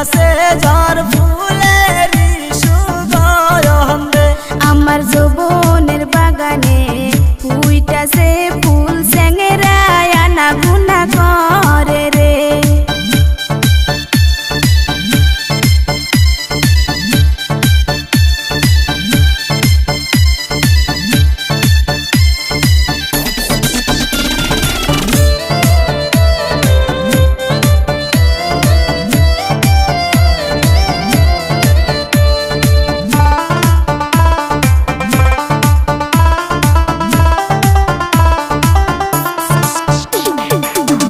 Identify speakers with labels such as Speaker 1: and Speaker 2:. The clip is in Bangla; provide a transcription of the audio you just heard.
Speaker 1: আসে ঝড় ফুলের সুগন্ধে।
Speaker 2: আমার যৌবনের বাগানে ফুইটাছে ফুল সেঙেরায় আনা গুনা